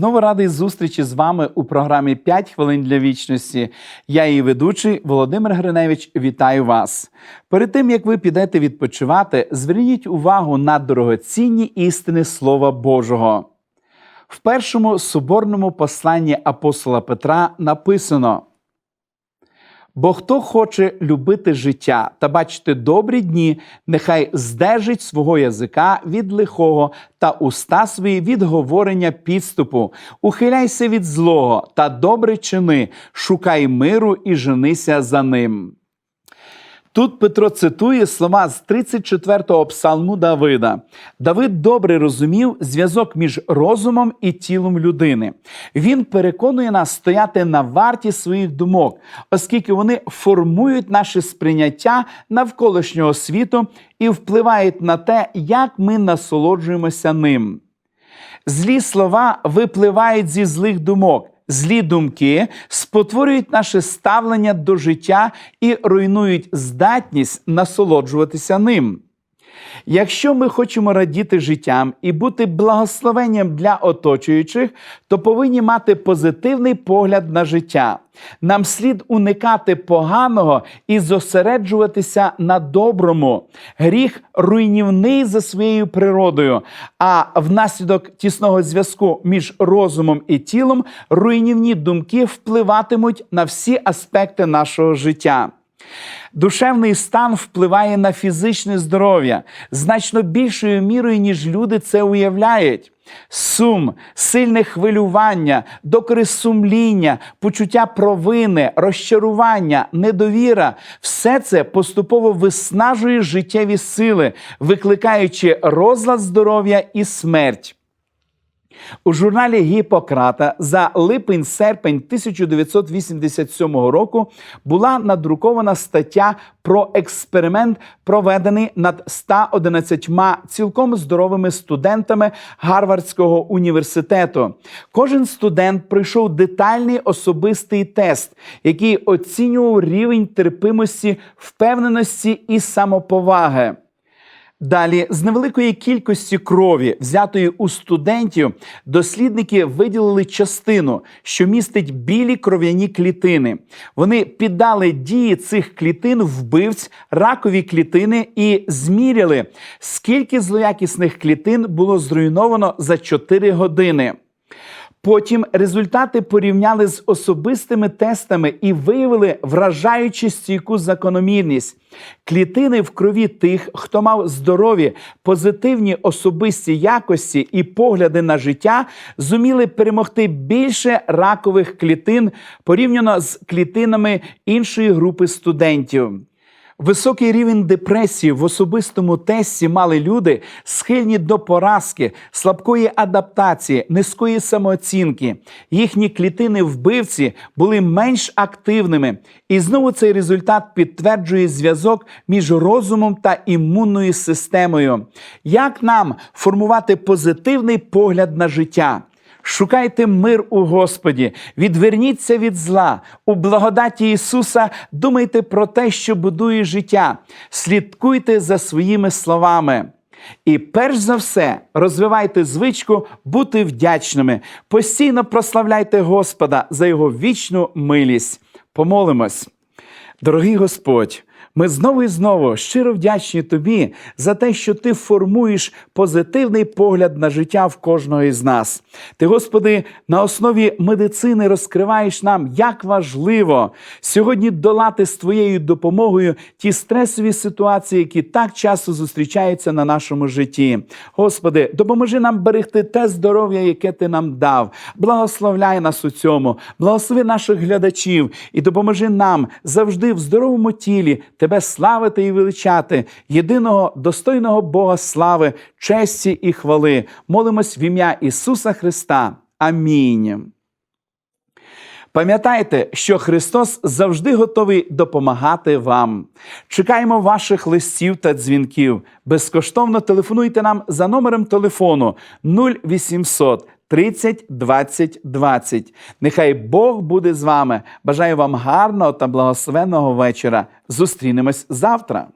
Знову радий зустрічі з вами у програмі «5 хвилин для вічності. Я її ведучий Володимир Гриневич. Вітаю вас. Перед тим як ви підете відпочивати, зверніть увагу на дорогоцінні істини Слова Божого. В першому соборному посланні апостола Петра написано: Бо хто хоче любити життя та бачити добрі дні, нехай здержить свого язика від лихого та уста свої від говорення підступу, ухиляйся від злого та добре чини, шукай миру і женися за ним. Тут Петро цитує слова з 34-го псалму Давида. Давид добре розумів зв'язок між розумом і тілом людини. Він переконує нас стояти на варті своїх думок, оскільки вони формують наше сприйняття навколишнього світу і впливають на те, як ми насолоджуємося ним. Злі слова випливають зі злих думок. Злі думки спотворюють наше ставлення до життя і руйнують здатність насолоджуватися ним. Якщо ми хочемо радіти життям і бути благословенням для оточуючих, то повинні мати позитивний погляд на життя. Нам слід уникати поганого і зосереджуватися на доброму. Гріх руйнівний за своєю природою, а внаслідок тісного зв'язку між розумом і тілом руйнівні думки впливатимуть на всі аспекти нашого життя. Душевний стан впливає на фізичне здоров'я значно більшою мірою, ніж люди це уявляють. Сум, сильне хвилювання, докори сумління, почуття провини, розчарування, недовіра все це поступово виснажує життєві сили, викликаючи розлад здоров'я і смерть. У журналі Гіппократа за липень-серпень 1987 року була надрукована стаття про експеримент, проведений над 111 цілком здоровими студентами Гарвардського університету. Кожен студент пройшов детальний особистий тест, який оцінював рівень терпимості, впевненості і самоповаги. Далі, з невеликої кількості крові, взятої у студентів, дослідники виділили частину, що містить білі кров'яні клітини. Вони піддали дії цих клітин вбивць ракові клітини і зміряли, скільки злоякісних клітин було зруйновано за 4 години. Потім результати порівняли з особистими тестами і виявили вражаючу стійку закономірність. Клітини в крові тих, хто мав здорові, позитивні особисті якості і погляди на життя, зуміли перемогти більше ракових клітин порівняно з клітинами іншої групи студентів. Високий рівень депресії в особистому тесті мали люди, схильні до поразки, слабкої адаптації, низької самооцінки. Їхні клітини вбивці були менш активними. І знову цей результат підтверджує зв'язок між розумом та імунною системою. Як нам формувати позитивний погляд на життя? Шукайте мир у Господі, відверніться від зла. У благодаті Ісуса думайте про те, що будує життя, слідкуйте за своїми словами. І перш за все розвивайте звичку бути вдячними, постійно прославляйте Господа за Його вічну милість. Помолимось. Дорогий Господь. Ми знову і знову щиро вдячні тобі за те, що ти формуєш позитивний погляд на життя в кожного із нас. Ти, Господи, на основі медицини розкриваєш нам, як важливо сьогодні долати з твоєю допомогою ті стресові ситуації, які так часто зустрічаються на нашому житті. Господи, допоможи нам берегти те здоров'я, яке ти нам дав. Благословляй нас у цьому, благослови наших глядачів і допоможи нам завжди в здоровому тілі тебе славити і величати, єдиного достойного Бога слави, честі і хвали. Молимось в ім'я Ісуса Христа. Амінь. Пам'ятайте, що Христос завжди готовий допомагати вам. Чекаємо ваших листів та дзвінків. Безкоштовно телефонуйте нам за номером телефону 0800 30 20 20. Нехай Бог буде з вами. Бажаю вам гарного та благословенного вечора. Зустрінемось завтра.